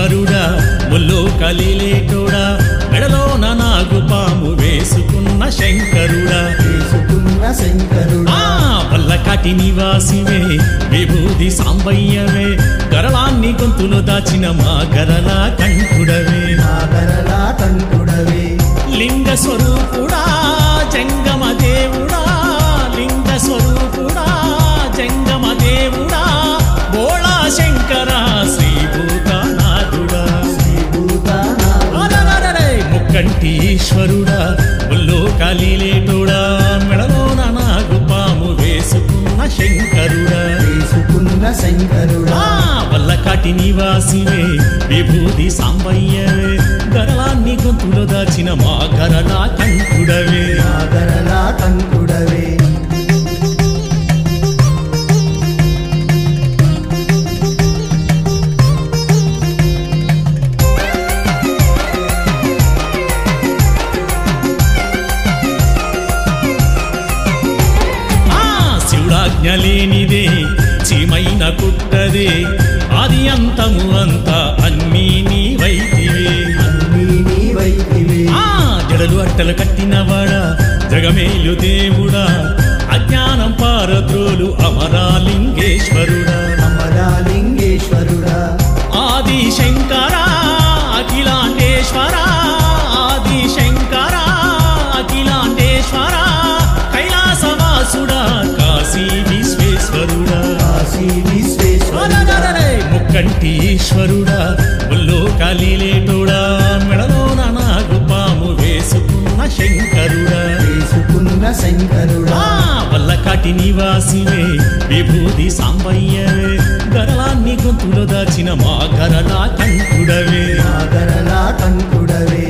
ఈశ్వరుడా ముల్లు కలిలేటోడా మెడలో నాగు పాము వేసుకున్న శంకరుడా. వేసుకున్న శంకరుడా. పల్లకాటి నివాసివే విభూతి సాంబయ్యవే గరలాన్ని గొంతులు దాచిన మా గరళ కంకుడవే. మా గరళ కంఠుడవే లింగ స్వరూపుడా జంగమ దేవుడా లింగ స్వరూపు ఈశ్వరుడా ఒల్లో కలిలేటోడా మెడలో నాగు పాము వేసుకున్న శంకరుడా. తీసుకున్న శంకరుడా. ఆ వల్లకాటి నివాసివే విభూతి సాంబయ్యవే గరళాన్ని గొంతులో దాచిన మా గరళ కంఠుడవే నాగరలా కంకుడవే. శివుడాజ్ఞ లేనిదే చీమైన కుట్టదే ఆది అంతము అంతా అన్నీ నీవైతివే ఆ జడలు అట్టలు కట్టినవాడా జగమేలు దేవుడా. అజ్ఞానం పారద్రోలు అమరాలింగేశ్వరుడా ముక్కంటి ఈశ్వరుడా ఒల్లో కలిలేటోడా మెడలో నాగు పాము వేసుకున్న శంకరుడా. తీసుకున్న శంకరుడా. ఆ వల్లకాటి నివాసివే విభూతి సాంబయ్యవే గరళాన్ని గొంతులో దాచిన మా గరళ కంఠుడవే నాగరలా కంకుడవే.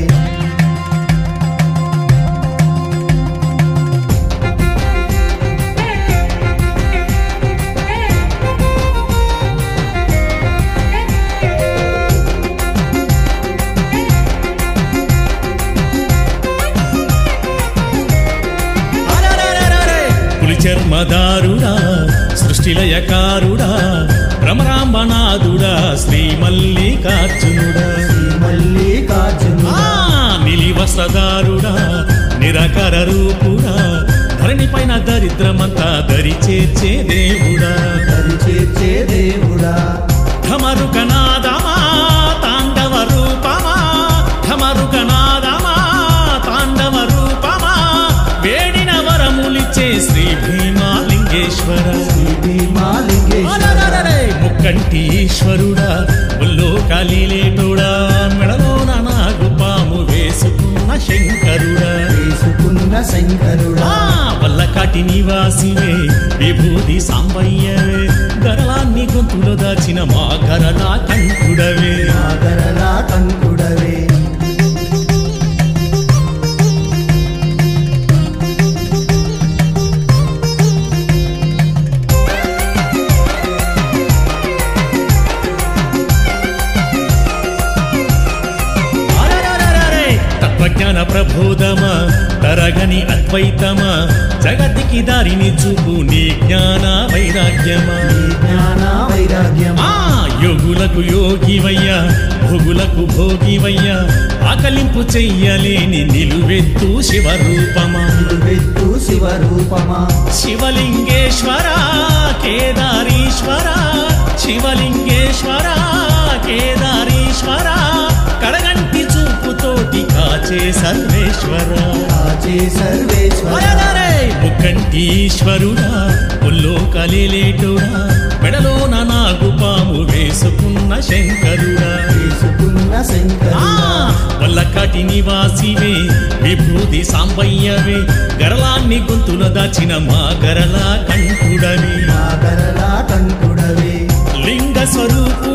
పులి చర్మదారుడా సృష్టిలయకారుడా భ్రమరాంబనాథుడా శ్రీ మల్లికార్జునుడా మల్లికార్జునుడా నిలివసదారుడా నిరకర రూపుడా ధరణి పైన దరిద్రమంతా దరి చేర్చే దేవుడా. దరి చేర్చే దేవుడా ముక్కంటి ఈశ్వరుడా ఒల్లో కలిలేటోడా మెడలో నాగు పాము వేసుకున్న శంకరుడా. తీసుకున్న శంకరుడా. వల్లకాటి నివాసివే విభూతి సాంబయ్యవే గరళాన్ని గొంతులో దాచిన మా గరళ కంఠుడవే. నాగరలా ప్రబోధమా? తరగని అద్వైతమా? జగత్తికి దారిని చూపు నీ జ్ఞాన వైరాగ్యమా? జ్ఞాన వైరాగ్యమా యోగులకు యోగివయ్యా భోగులకు భోగివయ్యా ఆకలింపు చెయ్యలేని నిలువెత్తు శివరూపమా? వెత్తు శివరూపమా? శివలింగేశ్వర కేదారీశ్వర శివలింగేశ్వర కేదారీశ్వర. కాచే సర్వేశ్వర. కాచే సర్వేశ్వర. అరెరెరె! ముక్కంటి ఈశ్వరుడా ఒల్లో కలిలేటుడా మెడలో నాగు పాము వేసుకున్న శంకరుడా. తీసుకున్న ఆ! శంకరుడా వల్లకాటి నివాసివే విభూతి సాంబయ్యవే. గరళాన్ని గొంతులో దాచిన మా గరళ కంఠుడవి నాగరలా కంకుడవే. లింగ స్వరూపుడా